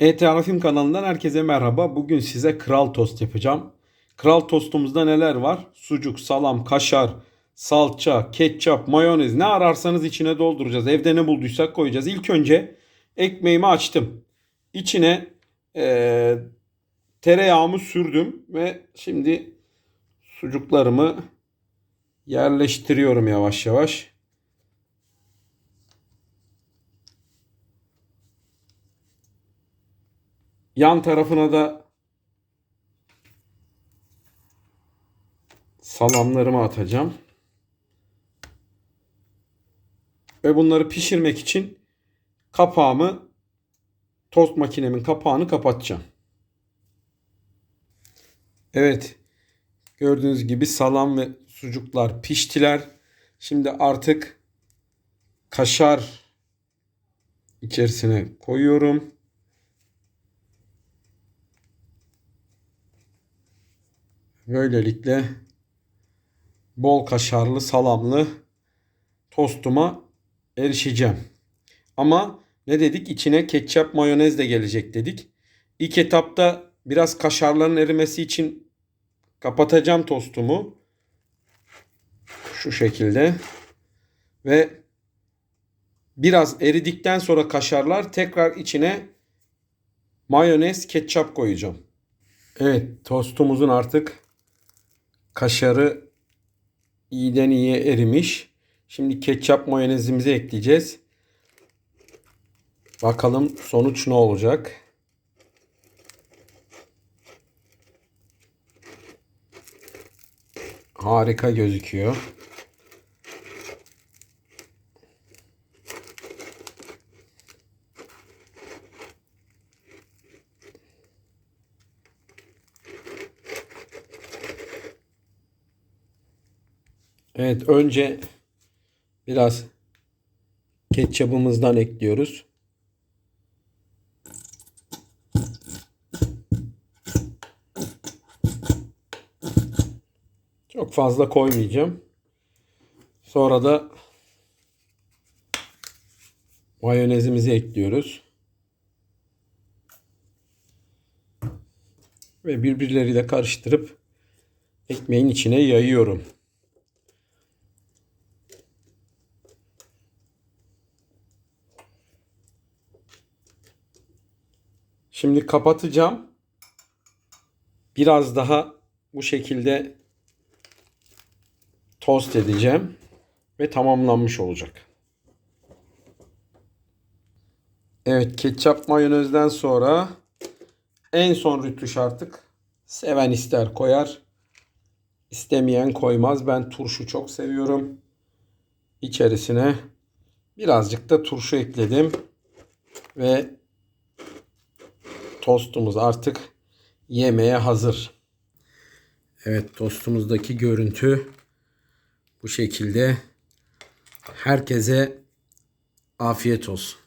ET Arafim kanalından herkese merhaba. Bugün size kral tost yapacağım. Kral tostumuzda neler var? Sucuk, salam, kaşar, salça, ketçap, mayonez ne ararsanız içine dolduracağız. Evde ne bulduysak koyacağız. İlk önce ekmeğimi açtım. İçine eee tereyağımı sürdüm ve şimdi sucuklarımı yerleştiriyorum yavaş yavaş. Yan tarafına da salamlarımı atacağım. Ve bunları pişirmek için kapağımı tost makinemin kapağını kapatacağım. Evet. Gördüğünüz gibi salam ve sucuklar piştiler. Şimdi artık kaşar içerisine koyuyorum. Böylelikle bol kaşarlı salamlı tostuma erişeceğim. Ama ne dedik? İçine ketçap mayonez de gelecek dedik. İlk etapta biraz kaşarların erimesi için kapatacağım tostumu. Şu şekilde. Ve biraz eridikten sonra kaşarlar tekrar içine mayonez, ketçap koyacağım. Evet, tostumuzun artık kaşarı iyiden iyiye erimiş. Şimdi ketçap mayonezimizi ekleyeceğiz. Bakalım sonuç ne olacak? Harika gözüküyor. Evet önce biraz ketçabımızdan ekliyoruz. Çok fazla koymayacağım. Sonra da mayonezimizi ekliyoruz. Ve birbirleriyle karıştırıp ekmeğin içine yayıyorum. Şimdi kapatacağım. Biraz daha bu şekilde tost edeceğim ve tamamlanmış olacak. Evet, ketçap mayonezden sonra en son rütüş artık seven ister koyar, istemeyen koymaz. Ben turşu çok seviyorum. İçerisine birazcık da turşu ekledim ve tostumuz artık yemeğe hazır. Evet tostumuzdaki görüntü bu şekilde. Herkese afiyet olsun.